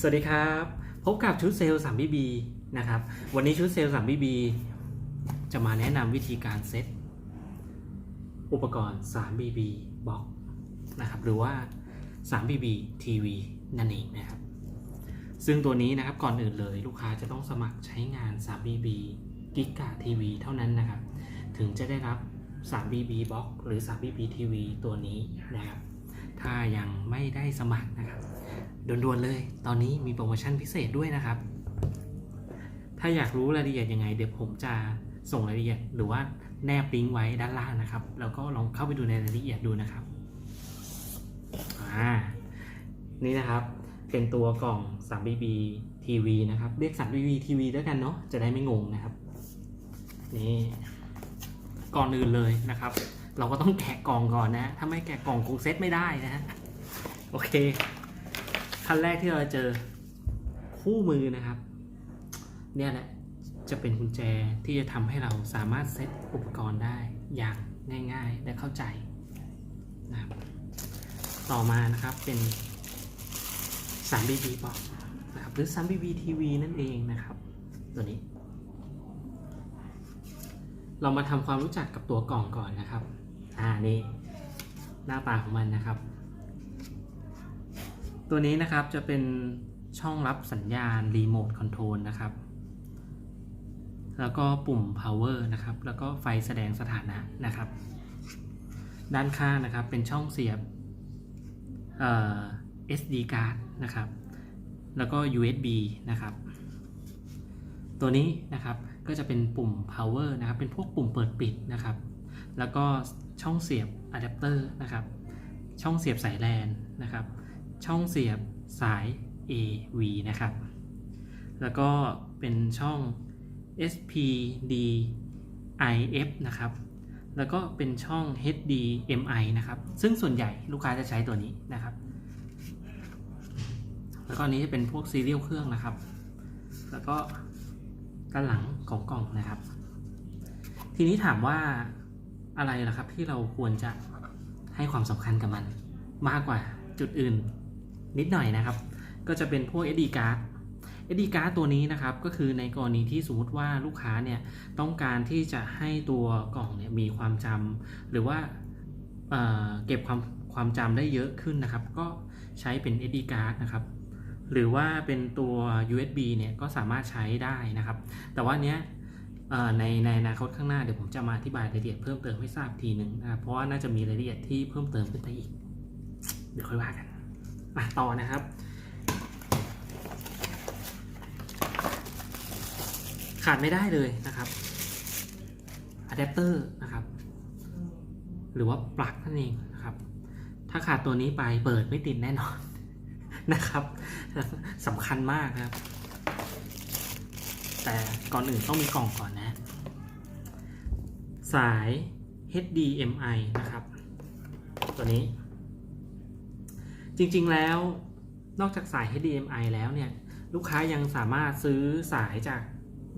สวัสดีครับ พบกับชุดเซลล์ 3BB นะครับ วันนี้ชุดเซลล์ 3BB จะมาแนะนำวิธีการเซตอุปกรณ์ 3BB Box นะครับ หรือว่า 3BB TV นั่นเองนะครับ ซึ่งตัวนี้นะครับก่อนอื่นเลยลูกค้าจะต้องสมัครใช้งาน 3BB Giga TV เท่านั้นนะครับ ถึงจะได้รับ 3BB Box หรือ 3BB TV ตัวนี้นะครับ ถ้ายังไม่ได้สมัครนะครับ ด่วนๆเลย ตอนนี้มีโปรโมชั่นพิเศษด้วยนะครับ ถ้าอยากรู้รายละเอียดยังไง เดี๋ยวผมจะส่งรายละเอียดหรือว่าแนบลิงก์ไว้ด้านล่างนะครับ แล้วก็ลองเข้าไปดูในรายละเอียดดูนะครับอ่านี่นะครับเป็นตัวกล่อง 3BB TV นะครับ เรียก 3BB TV ด้วยกันเนาะจะได้ไม่งงนะครับ นี่ก่อนอื่นเลยนะครับ เราก็ต้องแกะกล่องก่อนนะ ถ้าไม่แกะกล่องคงเซตไม่ได้นะฮะโอเค ขั้นแรกที่เราจเจอคู่มือนะครับ เนี่ยแหละจะเป็นกุญแจที่จะทำให้เราสามารถเซตอุปกรณ์ได้อย่างง่าย ๆ และเข้าใจนะครับต่อมานะครับเป็น 3BB box นะครับหรือ 3BB TV นั่นเองนะครับตัวนี้ เรามาทำความรู้จักกับตัวกล่องก่อนนะครับ อ่านี่หน้าตาของมันนะครับ ตัวนี้นะครับจะเป็นช่องรับสัญญาณรีโมทคอนโทรลนะครับ แล้วก็ปุ่ม power นะครับ แล้วก็ไฟแสดงสถานะนะครับ ด้านข้างนะครับเป็นช่องเสียบ SD card นะครับ แล้วก็ USB นะครับ ตัวนี้นะครับก็จะเป็นปุ่ม power นะครับ เป็นพวกปุ่มเปิดปิดนะครับ แล้วก็ช่องเสียบอะแดปเตอร์นะครับ ช่องเสียบสายแลนนะครับ ช่องเสียบสาย AV นะครับ แล้วก็เป็นช่อง SPDIF นะครับ แล้วก็เป็นช่อง HDMI นะครับ ซึ่งส่วนใหญ่ลูกค้าจะใช้ตัวนี้นะครับ แล้วก็นนี้จะเป็นพวกซีเรียลเครื่องนะครับ แล้วก็ด้านหลังของกล่องนะครับ ทีนี้ถามว่าอะไรล่ะครับที่เราควรจะให้ความสำคัญกับมันมากกว่าจุดอื่น นิดหน่อยนะครับ ก็จะเป็นพวก SD card SD card ตัวนี้นะครับก็คือในกรณีที่สมมติว่าลูกค้าเนี่ยต้องการที่จะให้ตัวกล่องเนี่ยมีความจำหรือว่าเเก็บความความจำได้เยอะขึ้นนะครับ ก็ใช้เป็น SD card นะครับหรือว่าเป็นตัว USB เนี่ยก็สามารถใช้ได้นะครับ แต่ว่าเนี้ยในในอนาคตข้างหน้าเดี๋ยวผมจะมาอธิบายรายละเอียดเพิ่มเติมให้ทราบทีหนึ่งนะครับเพราะว่าน่าจะมีรายละเอียดที่เพิ่มเติมขึ้นไปอีก เดี๋ยวค่อยว่ากัน อะต่อนะครับ ขาดไม่ได้เลยนะครับอะแดปเตอร์นะครับ หรือว่าปลั๊กนั่นเองนะครับ ถ้าขาดตัวนี้ไปเปิดไม่ติดแน่นอนนะครับสำคัญมากครับ แต่ก่อนอื่นต้องมีกล่องก่อนนะ สาย HDMI นะครับ ตัวนี้ จริงๆแล้วนอกจากสาย HDMI แล้วเนี่ยลูกค้ายังสามารถซื้อสายจาก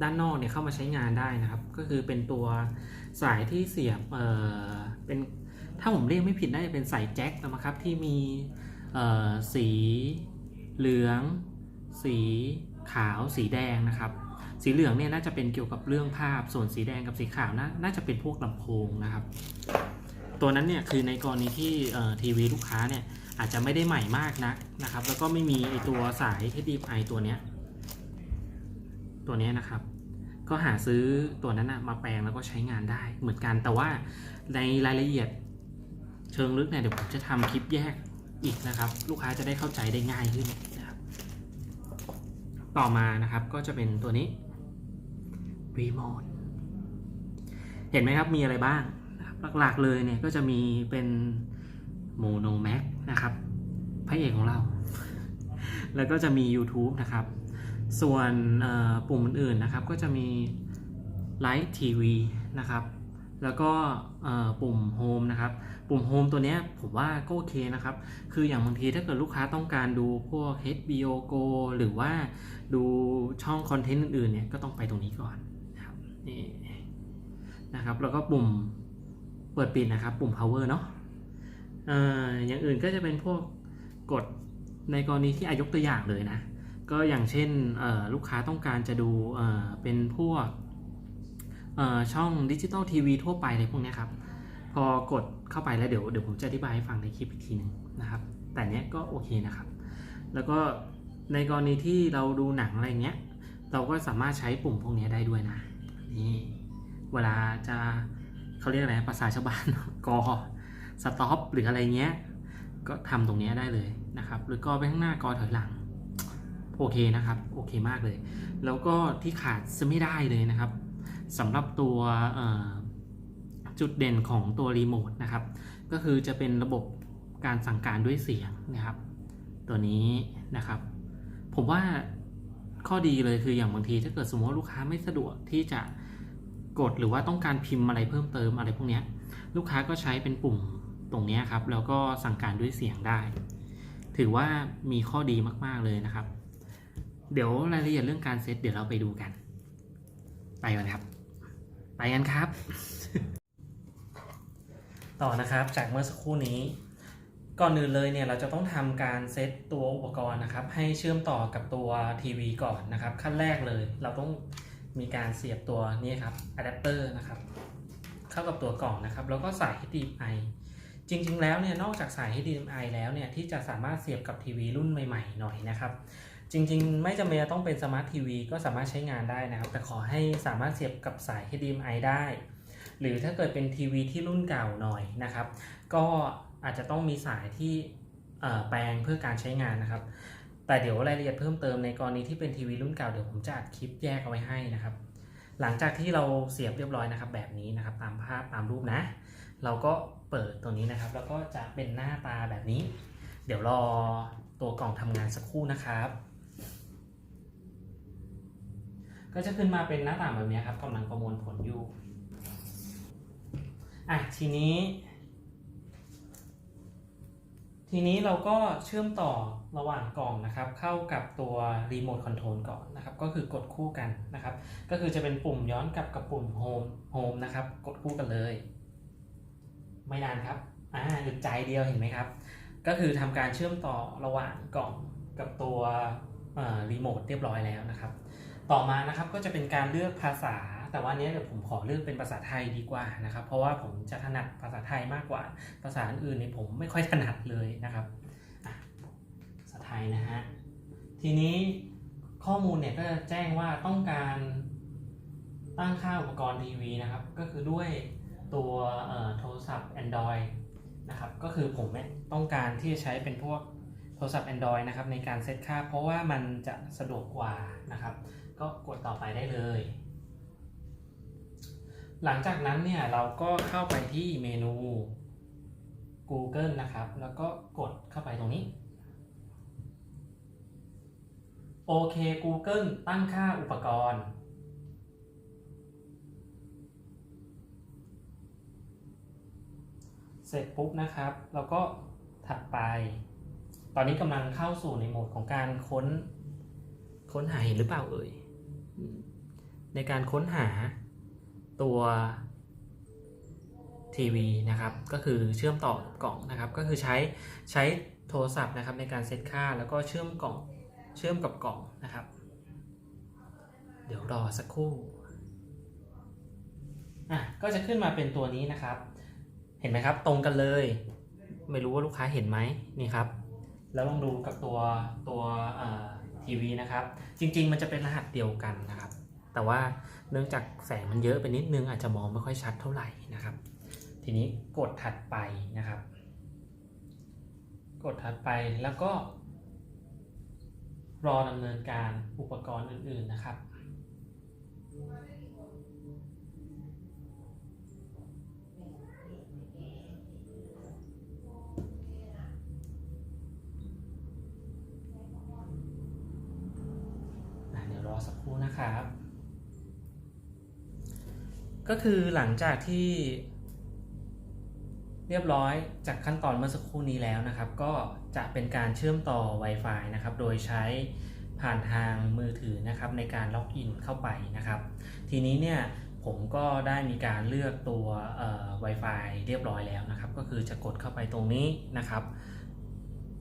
ด้านนอกเนี่ยเข้ามาใช้งานได้นะครับ ก็คือเป็นตัวสายที่เสียบเออเป็นถ้าผมเรียกไม่ผิดน่าจะเป็นสายแจ็คนะครับที่มีเออสีเหลือง สีขาวสีแดงนะครับ สีเหลืองเนี่ยน่าจะเป็นเกี่ยวกับเรื่องภาพส่วนสีแดงกับสีขาวน่าน่าจะเป็นพวกลำโพงนะครับ ตัวนั้นเนี่ยคือในกรณีที่เออทีวีลูกค้าเนี่ย อาจจะไม่ได้ใหม่มากนักนะครับ แล้วก็ไม่มีไอตัวสาย HDMI ตัวเนี้ยตัวเนี้ยนะครับ ก็หาซื้อตัวนั้นนะมาแปลงแล้วก็ใช้งานได้เหมือนกัน แต่ว่าในรายละเอียดเชิงลึกเนี่ยเดี๋ยวผมจะทำคลิปแยกอีกนะครับ ลูกค้าจะได้เข้าใจได้ง่ายขึ้นนะครับ ต่อมานะครับก็จะเป็นตัวนี้รีโมทเห็นไหมครับมีอะไรบ้างหลักๆเลยเนี่ยก็จะมีเป็นโมโนแม็ก นะครับพระเอกของเรา แล้วก็จะมี YouTube นะครับ ส่วนปุ่มอื่นๆนะครับ ก็จะมี Light TV นะครับ แล้วก็ปุ่ม Home นะครับ ปุ่ม Home ตัวเนี้ยผมว่าก็โอเคนะครับ คืออย่างบางทีถ้าเกิดลูกค้าต้องการดูพวก HBO Go หรือว่าดูช่องคอนเทนต์อื่นๆเนี่ยก็ต้องไปตรงนี้ก่อนนะครับนี่นะครับ แล้วก็ปุ่มเปิดปิดนะครับ ปุ่ม power เนาะ อย่างอื่นก็จะเป็นพวกกดในกรณีที่อายกตัวอย่างเลยนะ ก็อย่างเช่นลูกค้าต้องการจะดูเป็นพวกช่องดิจิตอลทีวีทั่วไปอะไรพวกนี้ครับ พอกดเข้าไปแล้วเดี๋ยวเดี๋ยวผมจะอธิบายให้ฟังในคลิปอีกทีหนึ่งนะครับ แต่เนี้ยก็โอเคนะครับ แล้วก็ในกรณีที่เราดูหนังอะไรเงี้ย เราก็สามารถใช้ปุ่มพวกนี้ได้ด้วยนะนี่เวลาจะเขาเรียกอะไรภาษาชาวบ้านกอ สต็อปหรืออะไรเงี้ย ก็ทำตรงนี้ได้เลยนะครับ หรือกอไปข้างหน้ากอถอยหลัง โอเคนะครับ โอเคมากเลย แล้วก็ที่ขาดจะไม่ได้เลยนะครับสำหรับตัวจุดเด่นของตัวรีโมทนะครับ ก็คือจะเป็นระบบการสั่งการด้วยเสียงนะครับ ตัวนี้นะครับ ผมว่าข้อดีเลยคืออย่างบางทีถ้าเกิดสมมติว่าลูกค้าไม่สะดวกที่จะกดหรือว่าต้องการพิมพ์อะไรเพิ่มเติมอะไรพวกนี้ลูกค้าก็ใช้เป็นปุ่ม ตรงนี้ครับแล้วก็สั่งการด้วยเสียงได้ ถือว่ามีข้อดีมากๆเลยนะครับ เดี๋ยวรายละเอียดเรื่องการเซตเดี๋ยวเราไปดูกัน ไปกันครับ ไปกันครับ ต่อนะครับจากเมื่อสักครู่นี้ก่อนอื่นเลยเนี่ยเราจะต้องทำการเซตตัวอุปกรณ์นะครับ ให้เชื่อมต่อกับตัวทีวีก่อนนะครับ ขั้นแรกเลย เราต้องมีการเสียบตัวนี้ครับอะแดปเตอร์นะครับ เข้ากับตัวกล่องนะครับ แล้วก็สาย HDMI จริง ๆ แล้วเนี่ยนอกจากสาย HDMI แล้วเนี่ยที่จะสามารถเสียบกับทีวีรุ่นใหม่ ๆ หน่อยนะครับ จริง ๆ ไม่จำเป็นต้องเป็นสมาร์ททีวีก็สามารถใช้งานได้นะครับ แต่ขอให้สามารถเสียบกับสาย HDMI ได้ หรือถ้าเกิดเป็นทีวีที่รุ่นเก่าหน่อยนะครับ ก็อาจจะต้องมีสายที่แปลงเพื่อการใช้งานนะครับ แต่เดี๋ยวรายละเอียดเพิ่มเติมในกรณีที่เป็นทีวีรุ่นเก่าเดี๋ยวผมจะอัดคลิปแยกเอาไว้ให้นะครับ หลังจากที่เราเสียบเรียบร้อยนะครับ แบบนี้นะครับ ตามภาพตามรูปนะ เราก็ เปิดตัวนี้นะครับ แล้วก็จะเป็นหน้าตาแบบนี้ เดี๋ยวรอตัวกล่องทำงานสักครู่นะครับ ก็จะขึ้นมาเป็นหน้าต่างแบบนี้ครับกำลังประมวลผลอยู่อะทีนี้ ทีนี้เราก็เชื่อมต่อระหว่างกล่องนะครับ เข้ากับตัวรีโมทคอนโทรลก่อนนะครับ ก็คือกดคู่กันนะครับ ก็คือจะเป็นปุ่มย้อนกลับกับปุ่มโฮมโฮมนะครับ กดคู่กันเลย ไม่นานครับอ่าอึดใจเดียวเห็นไหมครับ ก็คือทำการเชื่อมต่อระหว่างกล่องกับตัวรีโมทเรียบร้อยแล้วนะครับ ต่อมานะครับก็จะเป็นการเลือกภาษา แต่ว่าอันเนี้ยเดี๋ยวผมขอเลือกเป็นภาษาไทยดีกว่านะครับ เพราะว่าผมจะถนัดภาษาไทยมากกว่า ภาษาอื่นๆนี่ผมไม่ค่อยถนัดเลยนะครับภาษาไทยนะฮะ ทีนี้ข้อมูลเนี่ยก็จะแจ้งว่าต้องการตั้งค่าอุปกรณ์ทีวีนะครับ ก็คือด้วย ตัวโทรศัพท์ Android นะครับ ก็คือผมเนี่ยต้องการที่จะใช้เป็นพวกโทรศัพท์ Android นะครับในการเซตค่า เพราะว่ามันจะสะดวกกว่านะครับ ก็กดต่อไปได้เลย หลังจากนั้นเนี่ยเราก็เข้าไปที่เมนู Google นะครับ แล้วก็กดเข้าไปตรงนี้โอเค Google ตั้งค่าอุปกรณ์ เสร็จปุ๊บนะครับ เราก็ถัดไป ตอนนี้กำลังเข้าสู่ในโหมดของการค้น ค้นหาเห็นหรือเปล่าเอ่ย ในการค้นหาตัวทีวีนะครับ ก็คือเชื่อมต่อกล่องนะครับ ก็คือใช้ใช้โทรศัพท์นะครับในการเซตค่าแล้วก็เชื่อมกล่องเชื่อมกับกล่องนะครับ เดี๋ยวรอสักครู่อะก็จะขึ้นมาเป็นตัวนี้นะครับ ห็นไหมครับ ตรงกันเลย ไม่รู้ว่าลูกค้าเห็นไหมนี่ครับ แล้วลองดูกับตัวตัวทีวีนะครับ จริง ๆ มันจะเป็นรหัสเดียวกันนะครับ แต่ว่าเนื่องจากแสงมันเยอะไปนิดนึงอาจจะมองไม่ค่อยชัดเท่าไหร่นะครับ ทีนี้กดถัดไปนะครับ กดถัดไปแล้วก็รอดำเนินการอุปกรณ์อื่น ๆ นะครับ นะครับ ก็คือหลังจากที่เรียบร้อยจากขั้นตอนเมื่อสักครู่นี้แล้วนะครับ ก็จะเป็นการเชื่อมต่อ Wi-Fi นะครับ โดยใช้ผ่านทางมือถือนะครับในการล็อกอินเข้าไปนะครับ ทีนี้เนี่ยผมก็ได้มีการเลือกตัว Wi-Fi เรียบร้อยแล้วนะครับ ก็คือจะกดเข้าไปตรงนี้นะครับ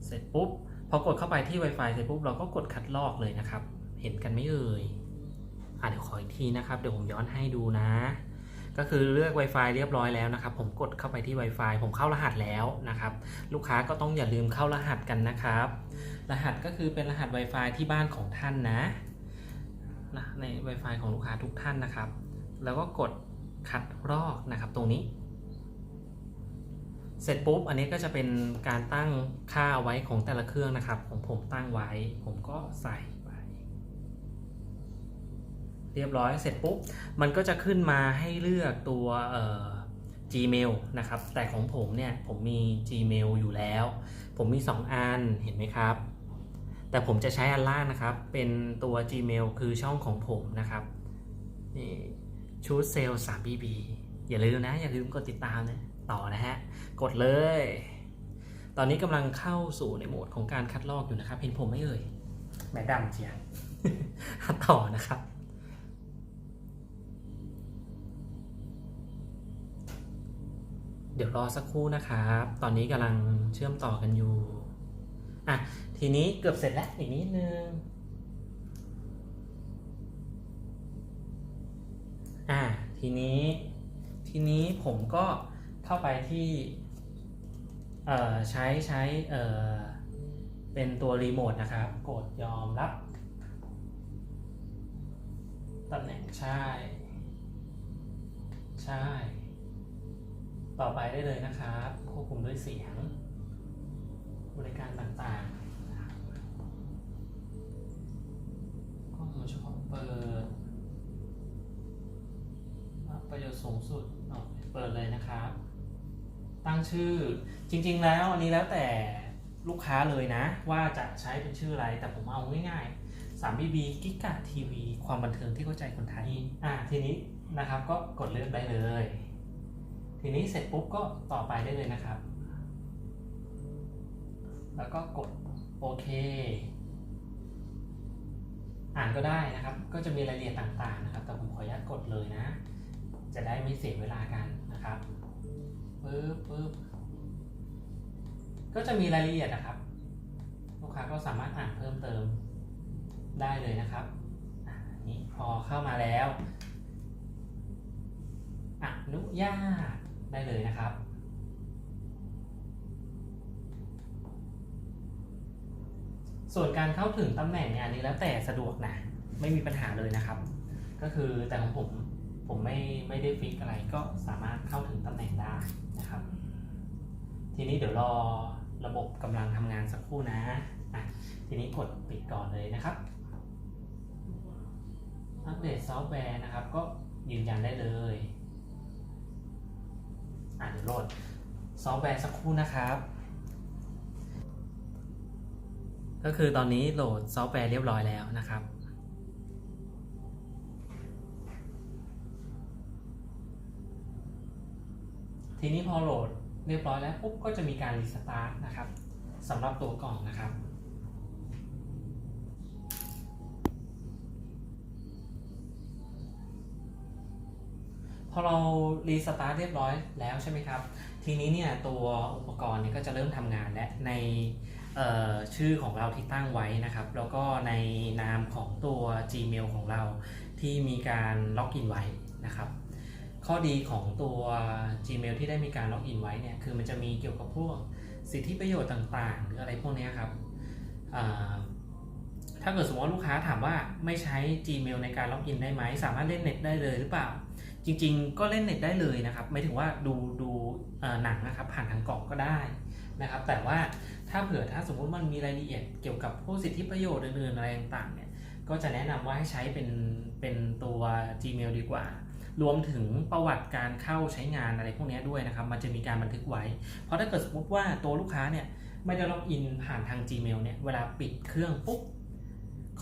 เสร็จปุ๊บพอกดเข้าไปที่ Wi-Fi เสร็จปุ๊บเราก็กดคัดลอกเลยนะครับ เห็นกันไหม่เอ่ย อะเดี๋ยวขออีกทีนะครับ เดี๋ยวผมย้อนให้ดูนะ ก็คือเลือก Wi-Fi เรียบร้อยแล้วนะครับ ผมกดเข้าไปที่ Wi-Fi ผมเข้ารหัสแล้วนะครับ ลูกค้าก็ต้องอย่าลืมเข้ารหัสกันนะครับ รหัสก็คือเป็นรหัส Wi-Fi ที่บ้านของท่านนะนะใน Wi-Fi ของลูกค้าทุกท่านนะครับ แล้วก็กดคัดลอกนะครับตรงนี้ เสร็จปุ๊บ อันนี้ก็จะเป็นการตั้งค่าไว้ของแต่ละเครื่องนะครับ ของผมตั้งไว้ ผมก็ใส่ เรียบร้อยเสร็จปุ๊บมันก็จะขึ้นมาให้เลือกตัวเอ่อ Gmail นะครับ แต่ของผมเนี่ยผมมี Gmail อยู่แล้ว ผมมี 2 อันเห็นไหมครับ แต่ผมจะใช้อันล่างนะครับ เป็นตัว Gmail คือช่องของผมนะครับนี่ชูดเซล 3BB อย่าลืมนะ อย่าลืมกดติดตามนะต่อนะฮะ กดเลย ตอนนี้กำลังเข้าสู่ในโหมดของการคัดลอกอยู่นะครับ เห็นผมไหม่เอ่ยแม่ดำเจียงต่อนะครับ เดี๋ยวรอสักครู่นะครับ ตอนนี้กำลังเชื่อมต่อกันอยู่ อะ ทีนี้เกือบเสร็จแล้วอีกนิดนึง อ่าทีนี้ ทีนี้ผมก็เข้าไปที่เอ่อใช้ใช้เอ่อเป็นตัวรีโมทนะครับ กดยอมรับตำแหน่งใช่ ใช่ ต่อไปได้เลยนะครับ ควบคุมด้วยเสียง บริการต่างๆนะครับข้อมูลเฉพาะเปิดรับประโยชน์สูงสุดเอาเปิดเลยนะครับ ตั้งชื่อจริง ๆ แล้วอันนี้แล้วแต่ลูกค้าเลยนะ ว่าจะใช้เป็นชื่ออะไรแต่ผมเอาง่ายๆ 3BB กิกะทีวีความบันเทิงที่เข้าใจคนไทยอะทีนี้นะครับก็กดเลือกได้เลย ทีนี้เสร็จปุ๊บก็ต่อไปได้เลยนะครับ แล้วก็กดโอเค อ่านก็ได้นะครับ ก็จะมีรายละเอียดต่างๆนะครับ แต่ผมขออนุญาตกดเลยนะ จะได้ไม่เสียเวลากันนะครับปึ๊บปึ๊บก็จะมีรายละเอียดนะครับ ลูกค้าก็สามารถอ่านเพิ่มเติมได้เลยนะครับนี่พอเข้ามาแล้ว อนุญาต ได้เลยนะครับ ส่วนการเข้าถึงตำแหน่งเนี่ยอันนี้แล้วแต่สะดวกนะ ไม่มีปัญหาเลยนะครับ ก็คือแต่ของผมผมไม่ไม่ได้ฟิกอะไรก็สามารถเข้าถึงตำแหน่งได้นะครับ ทีนี้เดี๋ยวรอระบบกำลังทำงานสักครู่นะอะทีนี้กดปิดก่อนเลยนะครับอัปเดตซอฟต์แวร์นะครับ ก็ยืนยันได้เลย โหลดซอฟต์แวร์สักครู่นะครับ ก็คือตอนนี้โหลดซอฟต์แวร์เรียบร้อยแล้วนะครับทีนี้พอโหลดเรียบร้อยแล้วปุ๊บก็จะมีการรีสตาร์ทนะครับสำหรับตัวกล่องนะครับ อเรารีสตาร์ทเรียบร้อยแล้วใช่ไหมครับ ทีนี้เนี่ยตัวอุปกรณ์เนี่ยก็จะเริ่มทำงานและในชื่อของเราที่ตั้งไว้นะครับ แล้วก็ในนามของตัว Gmail ของเราที่มีการล็อกอินไว้นะครับข้อดีของตัว Gmail ที่ได้มีการล็อกอินไว้เนี่ยคือมันจะมีเกี่ยวกับพวกสิทธิประโยชน์ต่างๆ หรืออะไรพวกนี้ครับถ้าเกิดสมมติว่าลูกค้าถามว่าไม่ใช้ Gmail ในการล็อกอินได้ไหม สามารถเล่นเน็ตได้เลยหรือเปล่า จริงๆ ก็เล่นเน็ตได้เลยนะครับไม่ถึงว่าดูดูหนังนะครับผ่านทางกล่องก็ได้นะครับ แต่ว่าถ้าเผื่อถ้าสมมุติมันมีรายละเอียดเกี่ยวกับพวกสิทธิประโยชน์อื่นๆอะไรต่างๆเนี่ยก็จะแนะนำว่าให้ใช้เป็นเป็นตัว Gmail ดีกว่า รวมถึงประวัติการเข้าใช้งานอะไรพวกนี้ด้วยนะครับ มันจะมีการบันทึกไว้ เพราะถ้าเกิดสมมติว่าตัวลูกค้าเนี่ยไม่ได้ล็อกอินผ่านทาง Gmail เนี่ยเวลาปิดเครื่องปุ๊บ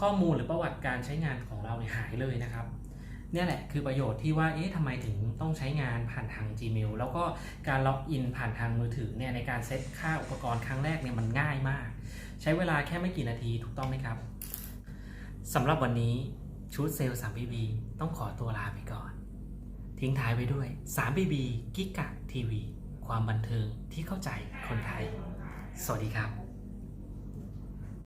ข้อมูลหรือประวัติการใช้งานของเราเนี่ยหายเลยนะครับ เนี่ยแหละคือประโยชน์ที่ว่าเอ๊ะทำไมถึงต้องใช้งานผ่านทาง Gmail แล้วก็การล็อกอินผ่านทางมือถือเนี่ยในการเซตค่าอุปกรณ์ครั้งแรกเนี่ยมันง่ายมาก ใช้เวลาแค่ไม่กี่นาทีถูกต้องไหมครับสำหรับวันนี้ชุดเซลล์ 3BB ต้องขอตัวลาไปก่อน ทิ้งท้ายไว้ด้วย 3BB กิกะทีวี ความบันเทิงที่เข้าใจคนไทย สวัสดีครับ